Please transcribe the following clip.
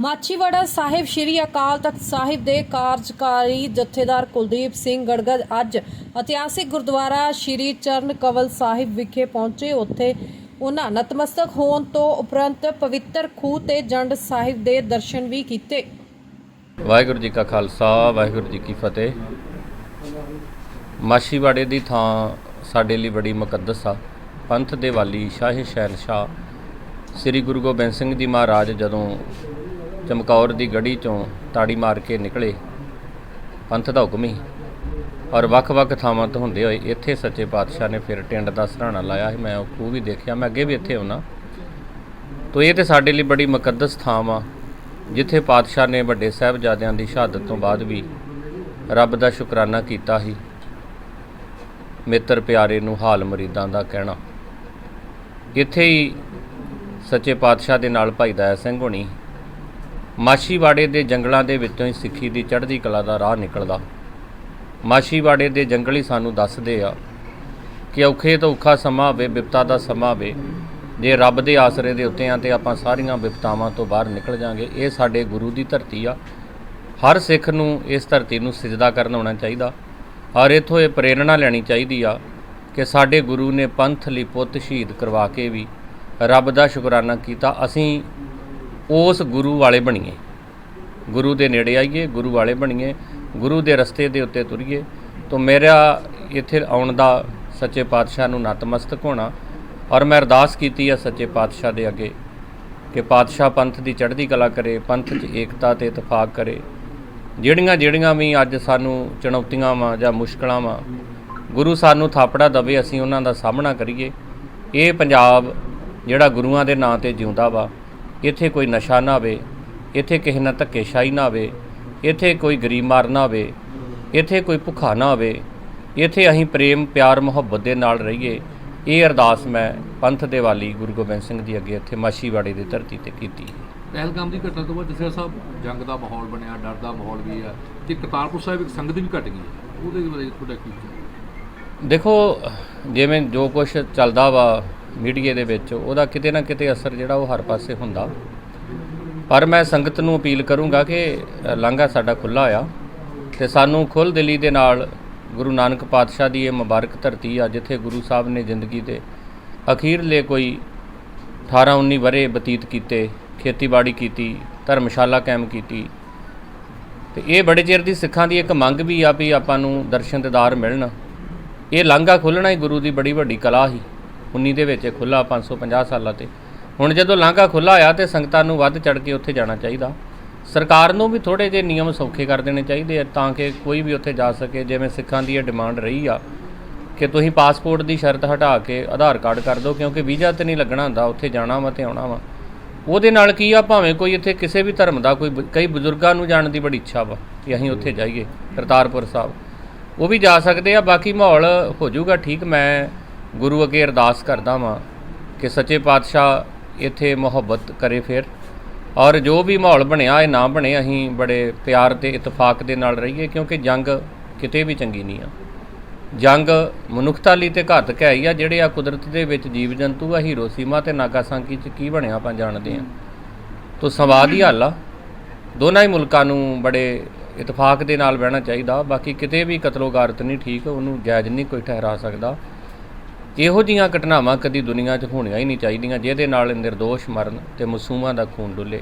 ਮਾਛੀਵਾੜਾ ਸਾਹਿਬ ਸ੍ਰੀ ਅਕਾਲ ਤਖਤ ਸਾਹਿਬ ਦੇ ਕਾਰਜਕਾਰੀ ਜਥੇਦਾਰ ਕੁਲਦੀਪ ਸਿੰਘ ਗੜਗੜ ਅੱਜ ਇਤਿਹਾਸਿਕ ਗੁਰਦੁਆਰਾ ਸ੍ਰੀ ਚਰਨ ਕਵਲ ਸਾਹਿਬ ਵਿਖੇ ਪਹੁੰਚੇ। ਉੱਥੇ ਉਹਨਾਂ ਨਤਮਸਤਕ ਹੋਣ ਤੋਂ ਉਪਰੰਤ ਪਵਿੱਤਰ ਖੂਹ ਤੇ ਜੰਡ ਸਾਹਿਬ ਦੇ ਦਰਸ਼ਨ ਵੀ ਕੀਤੇ। ਵਾਹਿਗੁਰੂ ਜੀ ਕਾ ਖਾਲਸਾ, ਵਾਹਿਗੁਰੂ ਜੀ ਕੀ ਫਤਿਹ। ਮਾਛੀਵਾੜੇ ਦੀ ਥਾਂ ਸਾਡੇ ਲਈ ਬੜੀ ਮੁਕੱਦਸ ਆ। ਪੰਥ ਦੇ ਵਾਲੀ ਸ਼ਾਹ ਸ਼ਹਿਨਸ਼ਾਹ ਸ੍ਰੀ ਗੁਰੂ ਗੋਬਿੰਦ ਸਿੰਘ ਜੀ ਮਹਾਰਾਜ ਜਦੋਂ ਚਮਕੌਰ ਦੀ ਗੜੀ ਚੋਂ ਤਾੜੀ ਮਾਰ ਕੇ ਨਿਕਲੇ। ਪੰਥ ਦਾ ਹੁਕਮ ਹੀ। ਔਰ ਵੱਖ-ਵੱਖ ਥਾਵਾਂ ਤੋਂ ਹੁੰਦੇ ਹੋਏ ਇੱਥੇ ਸੱਚੇ ਪਾਤਸ਼ਾਹ ਨੇ ਫਿਰ ਟਿੰਡ ਦਾ ਸਰਾਣਾ ਲਾਇਆ। ਸੀ ਮੈਂ ਉਹ ਖੂਹ ਵੀ ਦੇਖਿਆ। ਮੈਂ ਅੱਗੇ ਵੀ ਇੱਥੇ ਆਉਣਾ ਤੋ ਇਹ ਤੇ ਸਾਡੇ ਲਈ ਬੜੀ ਮੁਕੱਦਸ ਥਾਂ ਆ, ਜਿੱਥੇ ਪਾਤਸ਼ਾਹ ਨੇ ਵੱਡੇ ਸਾਹਿਬਜ਼ਾਦਿਆਂ ਦੀ ਸ਼ਹਾਦਤ ਤੋਂ ਬਾਅਦ ਵੀ ਰੱਬ ਦਾ ਸ਼ੁਕਰਾਨਾ ਕੀਤਾ ਸੀ। ਮਿੱਤਰ ਪਿਆਰੇ ਨੂੰ ਹਾਲ ਮਰੀਦਾਂ ਦਾ ਕਹਿਣਾ। ਇੱਥੇ ਹੀ ਸੱਚੇ ਪਾਤਸ਼ਾਹ ਦੇ ਨਾਲ ਭਾਈ ਦਇਆ ਸਿੰਘ ਹੋਣੀ ਮਾਛੀਵਾੜੇ ਦੇ ਜੰਗਲਾਂ ਦੇ ਵਿੱਚੋਂ ਹੀ ਸਿੱਖੀ ਦੀ ਚੜ੍ਹਦੀ ਕਲਾ ਦਾ ਰਾਹ ਨਿਕਲਦਾ। ਮਾਛੀਵਾੜੇ ਦੇ ਜੰਗਲ ਹੀ ਸਾਨੂੰ ਦੱਸਦੇ ਆ ਕਿ ਔਖੇ ਤੋਂ ਔਖਾ ਸਮਾਂ ਹੋਵੇ ਵਿਪਤਾ ਦਾ ਸਮਾਂ ਹੋਵੇ, ਜੇ ਰੱਬ ਦੇ ਆਸਰੇ ਦੇ ਉੱਤੇ ਆ ਤੇ ਆਪਾਂ ਸਾਰੀਆਂ ਵਿਪਤਾਵਾਂ ਤੋਂ ਬਾਹਰ ਨਿਕਲ ਜਾਾਂਗੇ, ਇਹ ਸਾਡੇ ਗੁਰੂ ਦੀ ਧਰਤੀ ਆ। ਹਰ ਸਿੱਖ ਨੂੰ ਇਸ ਧਰਤੀ ਨੂੰ ਸਜਦਾ ਕਰਨ ਆਉਣਾ ਚਾਹੀਦਾ। ਔਰ ਇਥੋਂ ਇਹ ਪ੍ਰੇਰਣਾ ਲੈਣੀ ਚਾਹੀਦੀ ਆ ਕਿ ਸਾਡੇ ਗੁਰੂ ਨੇ ਪੰਥ ਲਈ ਪੁੱਤ ਸ਼ਹੀਦ ਕਰਵਾ ਕੇ ਵੀ ਰੱਬ ਦਾ ਸ਼ੁਕਰਾਨਾ ਕੀਤਾ। ਅਸੀਂ ਉਸ ਗੁਰੂ ਵਾਲੇ ਬਣੀਏ। ਗੁਰੂ ਦੇ ਨੇੜੇ ਆਈਏ, ਗੁਰੂ ਵਾਲੇ ਬਣੀਏ, ਗੁਰੂ ਦੇ ਰਸਤੇ ਦੇ ਉੱਤੇ ਤੁਰੀਏ। ਤੋਂ ਮੇਰਾ ਇੱਥੇ ਆਉਣ ਦਾ ਸੱਚੇ ਪਾਤਸ਼ਾਹ ਨੂੰ ਨਤਮਸਤਕ ਹੋਣਾ ਔਰ ਮੈਂ ਅਰਦਾਸ ਕੀਤੀ ਆ ਸੱਚੇ ਪਾਤਸ਼ਾਹ ਦੇ ਅੱਗੇ ਕਿ ਪਾਤਸ਼ਾਹ ਪੰਥ ਦੀ ਚੜ੍ਹਦੀ ਕਲਾ ਕਰੇ, ਪੰਥ 'ਚ ਏਕਤਾ ਤੇ ਇਤਫਾਕ ਕਰੇ। ਜਿਹੜੀਆਂ ਜਿਹੜੀਆਂ ਵੀ ਅੱਜ ਸਾਨੂੰ ਚੁਣੌਤੀਆਂ ਵਾਂ ਜਾਂ ਮੁਸ਼ਕਲਾਂ ਵਾਂ, ਗੁਰੂ ਸਾਨੂੰ ਥਾਪੜਾ ਦਵੇ, ਅਸੀਂ ਉਹਨਾਂ ਦਾ ਸਾਹਮਣਾ ਕਰੀਏ। ਇਹ ਪੰਜਾਬ ਜਿਹੜਾ ਗੁਰੂਆਂ ਦੇ ਨਾਂ ਤੇ ਜਿਉਂਦਾ ਵਾ ਇੱਥੇ ਕੋਈ ਨਸ਼ਾ ਨਾ ਹੋਵੇ ਇੱਥੇ ਕਿਸੇ ਨਾਲ ਧੱਕੇਸ਼ਾਹੀ ਨਾ ਹੋਵੇ ਇੱਥੇ ਕੋਈ ਗਰੀਬ ਮਾਰ ਨਾ ਹੋਵੇ ਇੱਥੇ ਕੋਈ ਭੁੱਖਾ ਨਾ ਹੋਵੇ ਇੱਥੇ ਅਸੀਂ ਪ੍ਰੇਮ ਪਿਆਰ ਮੁਹੱਬਤ ਦੇ ਨਾਲ ਰਹੀਏ ਇਹ ਅਰਦਾਸ ਮੈਂ ਪੰਥ ਦੇ ਵਾਲੀ ਗੁਰੂ ਗੋਬਿੰਦ ਸਿੰਘ ਜੀ ਅੱਗੇ ਇੱਥੇ ਮਾਛੀਵਾੜੇ ਦੀ ਧਰਤੀ ਤੇ ਕੀਤੀ ਪਹਿਲਗਾਮ ਦੀ ਘਟਨਾ ਤੋਂ ਬਾਅਦ ਜਸਰ ਸਾਹਿਬ ਜੰਗ ਦਾ ਮਾਹੌਲ ਬਣਿਆ ਡਰ ਦਾ ਮਾਹੌਲ ਵੀ ਆ ਤੇ ਕਰਤਾਰਪੁਰ ਸਾਹਿਬ ਇੱਕ ਸੰਗਤ ਵੀ ਘਟ ਗਈ। ਉਹਦੇ ਬਾਰੇ ਤੁਹਾਡਾ ਕੀ? ਦੇਖੋ ਜਿਵੇਂ ਜੋ ਕੁਝ ਚੱਲਦਾ ਵਾ ਮੀਡੀਏ ਦੇ ਵਿੱਚ, ਉਹਦਾ ਕਿਤੇ ਨਾ ਕਿਤੇ ਅਸਰ ਜਿਹੜਾ ਉਹ ਹਰ ਪਾਸੇ ਹੁੰਦਾ। ਪਰ ਮੈਂ ਸੰਗਤ ਨੂੰ ਅਪੀਲ ਕਰੂੰਗਾ ਕਿ ਲਾਂਘਾ ਸਾਡਾ ਖੁੱਲਾ ਆ ਤੇ ਸਾਨੂੰ ਖੁੱਲ੍ਹ ਦਿਲੀ ਦੇ ਨਾਲ ਗੁਰੂ ਨਾਨਕ ਪਾਤਸ਼ਾਹ ਦੀ ਇਹ ਮੁਬਾਰਕ ਧਰਤੀ ਆ, ਜਿੱਥੇ ਗੁਰੂ ਸਾਹਿਬ ਨੇ ਜ਼ਿੰਦਗੀ ਦੇ ਅਖੀਰਲੇ ਕੋਈ 18 19 ਵਰੇ ਬਤੀਤ ਕੀਤੇ, ਖੇਤੀਬਾੜੀ ਕੀਤੀ, ਧਰਮਸ਼ਾਲਾ ਕਾਇਮ ਕੀਤੀ। ਤੇ ਇਹ ਬੜੇ ਚਿਰ ਦੀ ਸਿੱਖਾਂ ਦੀ ਇੱਕ ਮੰਗ ਵੀ ਆ ਵੀ ਆਪਾਂ ਨੂੰ ਦਰਸ਼ਨ ਦਿਦਾਰ ਮਿਲਣ। ਇਹ ਲਾਂਘਾ ਖੋਲ੍ਹਣਾ ਹੀ ਗੁਰੂ ਦੀ ਬੜੀ ਵੱਡੀ ਕਲਾ ਸੀ 19 ਦੇ ਵਿੱਚ ਖੁੱਲਾ 550 ਸਾਲਾਂ ਤੇ। ਹੁਣ ਜਦੋਂ ਲਾਂਘਾ ਖੁੱਲਾ ਆ ਤੇ ਸੰਗਤਾਂ ਨੂੰ ਵੱਧ ਚੜ ਕੇ ਉੱਥੇ ਜਾਣਾ ਚਾਹੀਦਾ। ਸਰਕਾਰ ਨੂੰ ਵੀ ਥੋੜੇ ਜਿਹੇ ਨਿਯਮ ਸੌਖੇ ਕਰ ਦੇਣੇ ਚਾਹੀਦੇ ਆ ਤਾਂ ਕਿ ਕੋਈ ਵੀ ਉੱਥੇ ਜਾ ਸਕੇ, ਜਿਵੇਂ ਸਿੱਖਾਂ ਦੀ ਇਹ ਡਿਮਾਂਡ ਰਹੀ ਆ ਕਿ ਤੁਸੀਂ ਪਾਸਪੋਰਟ ਦੀ ਸ਼ਰਤ ਹਟਾ ਕੇ ਆਧਾਰ ਕਾਰਡ ਕਰ ਦਿਓ, ਕਿਉਂਕਿ ਵੀਜ਼ਾ ਤੇ ਨਹੀਂ ਲੱਗਣਾ ਹੁੰਦਾ, ਉੱਥੇ ਜਾਣਾ ਵਾ ਤੇ ਆਉਣਾ ਵਾ। ਉਹਦੇ ਨਾਲ ਕੀ ਆ, ਭਾਵੇਂ ਕੋਈ ਇੱਥੇ ਕਿਸੇ ਵੀ ਧਰਮ ਦਾ ਕੋਈ ਕਈ ਬਜ਼ੁਰਗਾਂ ਨੂੰ ਜਾਣ ਦੀ ਬੜੀ ਇੱਛਾ ਵਾ ਕਿ ਅਸੀਂ ਉੱਥੇ ਜਾਈਏ, ਕਰਤਾਰਪੁਰ ਸਾਹਿਬ। ਉਹ ਵੀ ਜਾ ਸਕਦੇ ਆ, ਬਾਕੀ ਮਾਹੌਲ ਹੋ ਜਾਊਗਾ, ਠੀਕ, ਮੈਂ ਗੁਰੂ ਅੱਗੇ ਅਰਦਾਸ ਕਰਦਾ ਵਾਂ ਕਿ ਸੱਚੇ ਪਾਤਸ਼ਾਹ ਇੱਥੇ ਮੁਹੱਬਤ ਕਰੇ ਫਿਰ। ਔਰ ਜੋ ਵੀ ਮਾਹੌਲ ਬਣਿਆ, ਇਹ ਨਾ ਬਣੇ, ਅਸੀਂ ਬੜੇ ਪਿਆਰ ਤੇ ਇਤਫਾਕ ਦੇ ਨਾਲ ਰਹੀਏ, ਕਿਉਂਕਿ ਜੰਗ ਕਿਤੇ ਵੀ ਚੰਗੀ ਨਹੀਂ ਆ। ਜੰਗ ਮਨੁੱਖਤਾ ਲਈ ਤੇ ਘਾਤਕ ਹੈ ਹੀ ਆ, ਜਿਹੜੇ ਆ ਕੁਦਰਤ ਦੇ ਵਿੱਚ ਜੀਵ ਜੰਤੂ ਆ ਹੀਰੋਸੀਮਾ ਤੇ ਨਾਗਾਸਾਕੀ ਚ ਕੀ ਬਣਿਆ ਆਪਾਂ ਜਾਣਦੇ ਆ। ਤੋ ਸੰਵਾਦ ਹੀ ਹੱਲ ਆ। ਦੋਨਾਂ ਹੀ ਮੁਲਕਾਂ ਨੂੰ ਬੜੇ ਇਤਫਾਕ ਦੇ ਨਾਲ ਬਹਿਣਾ ਚਾਹੀਦਾ। ਬਾਕੀ ਕਿਤੇ ਵੀ ਕਤਲੋਗਾਰਤ ਨਹੀਂ ਠੀਕ, ਉਹਨੂੰ ਜਾਇਜ਼ ਨਹੀਂ ਕੋਈ ਠਹਿਰਾ ਸਕਦਾ। ਇਹੋ ਜੀਆਂ ਘਟਨਾਵਾਂ ਕਦੀ ਦੁਨੀਆ 'ਚ ਹੋਣੀਆਂ ਹੀ ਨਹੀਂ ਚਾਹੀਦੀਆਂ, ਜਿਹਦੇ ਨਾਲ ਨਿਰਦੋਸ਼ ਮਰਨ ਤੇ ਮਾਸੂਮਾਂ ਦਾ ਖੂਨ ਡੁੱਲੇ।